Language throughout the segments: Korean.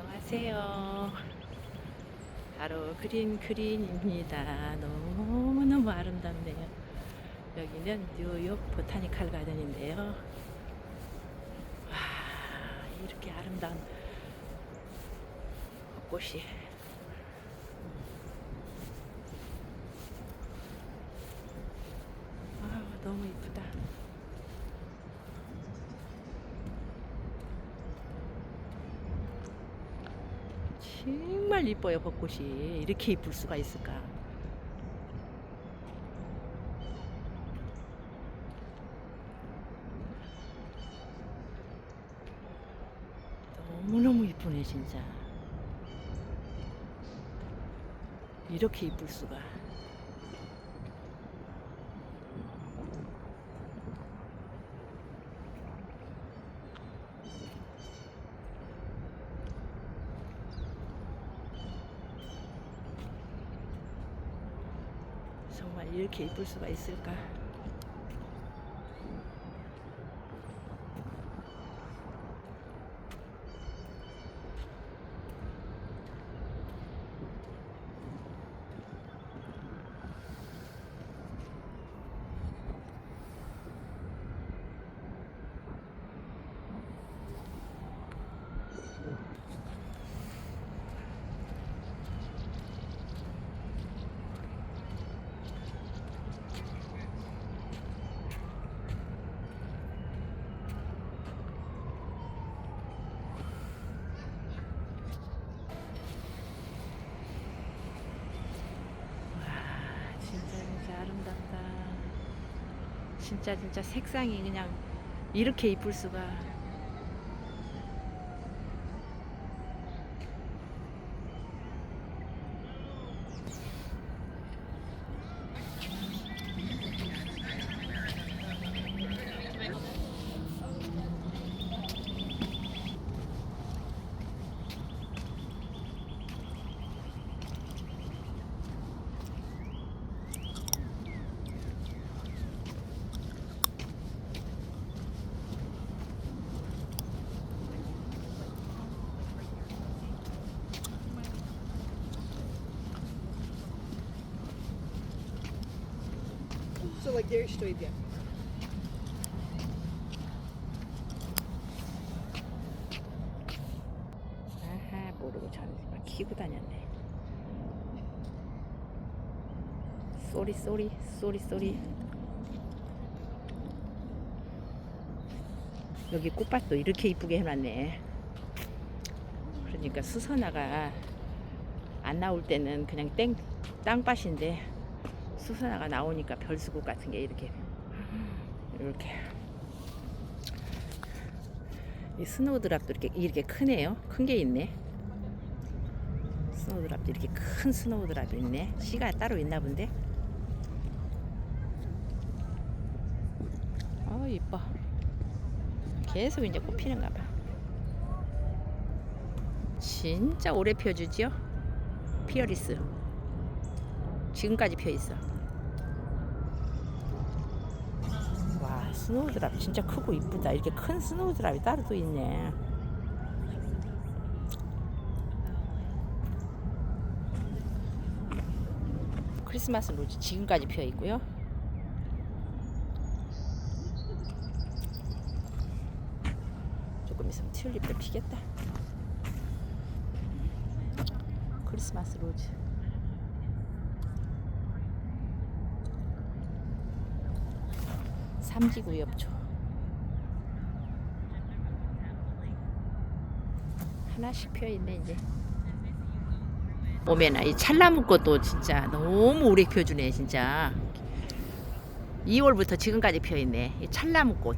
안녕하세요. 바로 그린 그린입니다. 너무너무 아름답네요. 여기는 뉴욕 보타니칼 가든인데요. 와, 이렇게 아름다운 꽃이 아, 너무 이쁘다. 정말 이뻐요 벚꽃이. 이렇게 이쁠 수가 있을까? 너무너무 이쁘네 진짜. 이렇게 이쁠 수가 정말 이렇게 이쁠 수가 있을까 진짜 진짜 아름답다. 진짜 진짜 색상이 그냥 이렇게 이쁠 수가. So like there что идет? 아하 모르고 잠시만 키고 다녔네. 쏘리 쏘리 쏘리 쏘리. 여기 꽃밭도 이렇게 이쁘게 해놨네. 그러니까 수선화가 안 나올 때는 그냥 땡 땅밭인데 수선화가 나오니까 별수국 같은 게 이렇게 이렇게 이 스노우드랍도 이렇게 이렇게 크네요. 큰 게 있네. 스노우드랍도 이렇게 큰 스노우드랍이 있네. 씨가 따로 있나 본데. 어 이뻐. 계속 이제 꽃 피는가 봐. 진짜 오래 피워주지요? 피어리스. 지금까지 피어 있어. 와 스노우드랍 진짜 크고 이쁘다. 이렇게 큰 스노우드랍이 따로 또 있네. 크리스마스 로즈 지금까지 피어 있고요. 조금 있으면 튤립도 피겠다. 크리스마스 로즈. 삼지구엽초. 하나씩 피어 있네 이제. 오메나 이 찰나무 꽃도 진짜 너무 오래 피워주네 진짜. 2월부터 지금까지 피어 있네. 이 찰나무 꽃.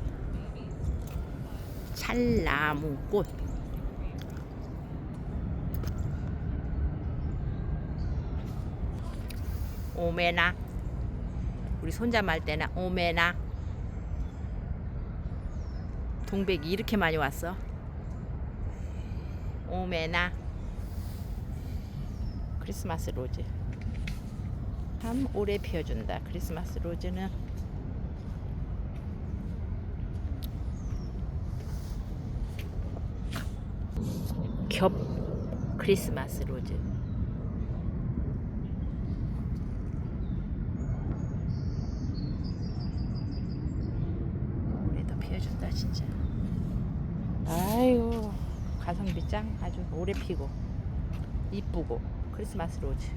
찰나무 꽃. 오메나. 우리 손자 말 때나 오메나. 동백이 이렇게 많이 왔어. 오메나. 크리스마스 로즈. 참 오래 피워준다. 크리스마스 로즈는. 겹 크리스마스 로즈. 피워준다 진짜. 아이고 가성비 짱 아주 오래 피고 이쁘고 크리스마스 로즈.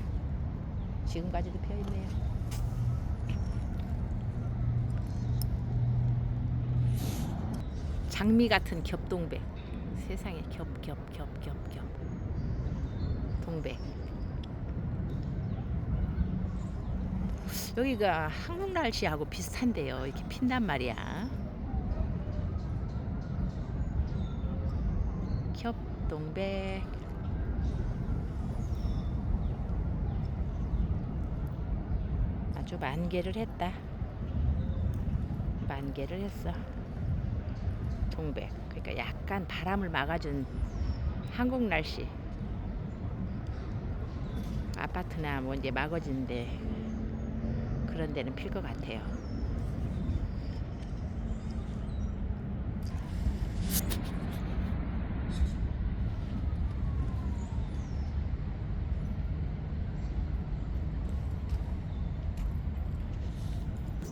지금까지도 피어 있네요. 장미 같은 겹동백. 세상에 겹 겹 겹 겹 겹. 동백. 여기가 한국 날씨하고 비슷한데요. 이렇게 핀단 말이야. 겹 동백. 아주 만개를 했다. 만개를 했어. 동백. 그러니까 약간 바람을 막아준 한국 날씨. 아파트나 뭐 이제 막아진데 그런 데는 필 것 같아요.